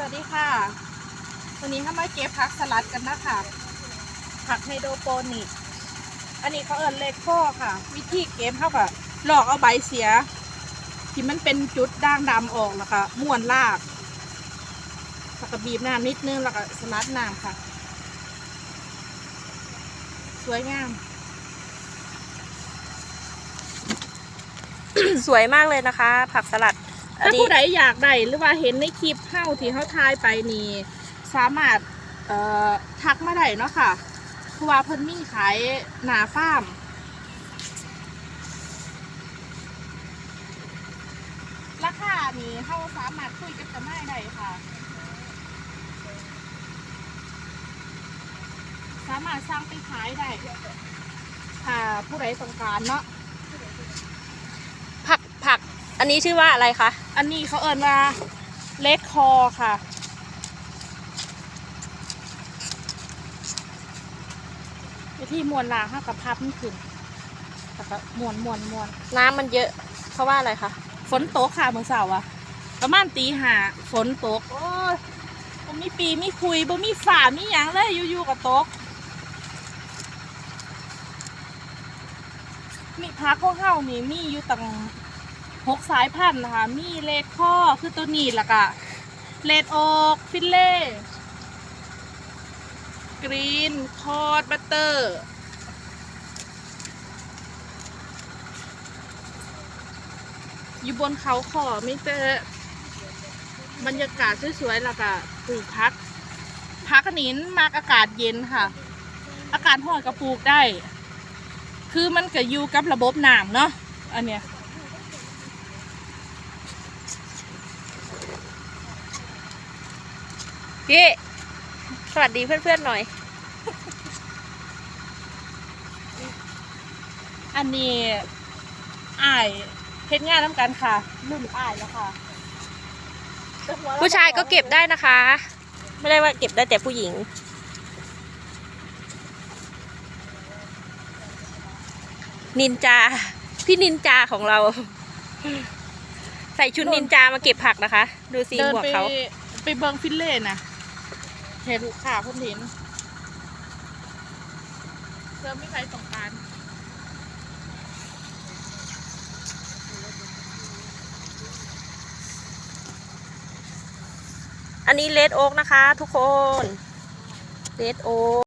สวัสดีค่ะ วันนี้ถ้ามาเก็บผักสลัดกันนะคะ ผักไฮโดรโปนิก อันนี้เขาเอิญเลโก้ค่ะ วิธีเก็บเท่ากับหลอกเอาใบเสีย ที่มันเป็นจุดด่างดำออกแล้วก็ม้วนลากแล้วก็บีบน้ำนิดนึงแล้วก็สลัดน้ำค่ะ สวยงาม สวยมากเลยนะคะ ผักสลัด ถ้าผู้ใดอยากได้หรือว่าเห็นในคลิปเฮ้าที่เขาทายไปนี่สามารถเอ่อทักมาได้เนาะค่ะเพราะว่าเพิ่นมีขายหนาฟาร์มราคานี่เขาสามารถคุยกับจำหน่ได้ค่ะ สามารถสร้างไปขายได้ถ้าผู้ใดต้องการเนาะ อันนี้ชื่อว่าอะไรคะ อันนี้เขาเอิ้นว่าเล็กคอค่ะ วิธีมวนลางห้ากับพับมันขึ้นแล้วก็มวนมวนมวนน้ำมันเยอะ เพราะว่าอะไรคะ ฝนตกค่ะเมื่อเสาร์อะประมาณตีห้าฝนตก โอ้ยบ่มีปีมีคุยบ่มีฝ่ามีหยังเลยอยู่ๆกับตก มีพักของเฮานี่มีอยู่ตั้ง หกสายพันธุ์นะคะ มีเลดข้อคือตัวนี้และก็เลดโอกฟิลเล่กรีนคอร์ดบัตเตอร์อยู่บนเขาขอมีแต่บรรยากาศสวยๆล้วก็ปลูกพัก พักอันมากอากาศเย็นค่ะ อากาศร้อนก็ปลูกได้ คือมันก็อยู่กับระบบน้ำเนาะอันเนี้ย พี่ สวัสดีเพื่อนๆหน่อย อันนี้อ้ายเฮ็ดงานน้ำกันค่ะรุ่นอ้ายแล้วค่ะแต่หัวเราผู้ชายก็เก็บได้นะคะ ไม่ได้ว่าเก็บได้แต่ผู้หญิง นินจา พี่นินจาของเรา ใส่ชุดนินจามาเก็บผักนะคะ ดูสีเดินหมวกไปเขาไปเบิงฟิลเล่นะ เห็นลูกค้าเพิ่นเห็นเติมไม่ใครต้องการอันนี้เลดโอ๊กนะคะ ทุกคนเลดโอ๊ก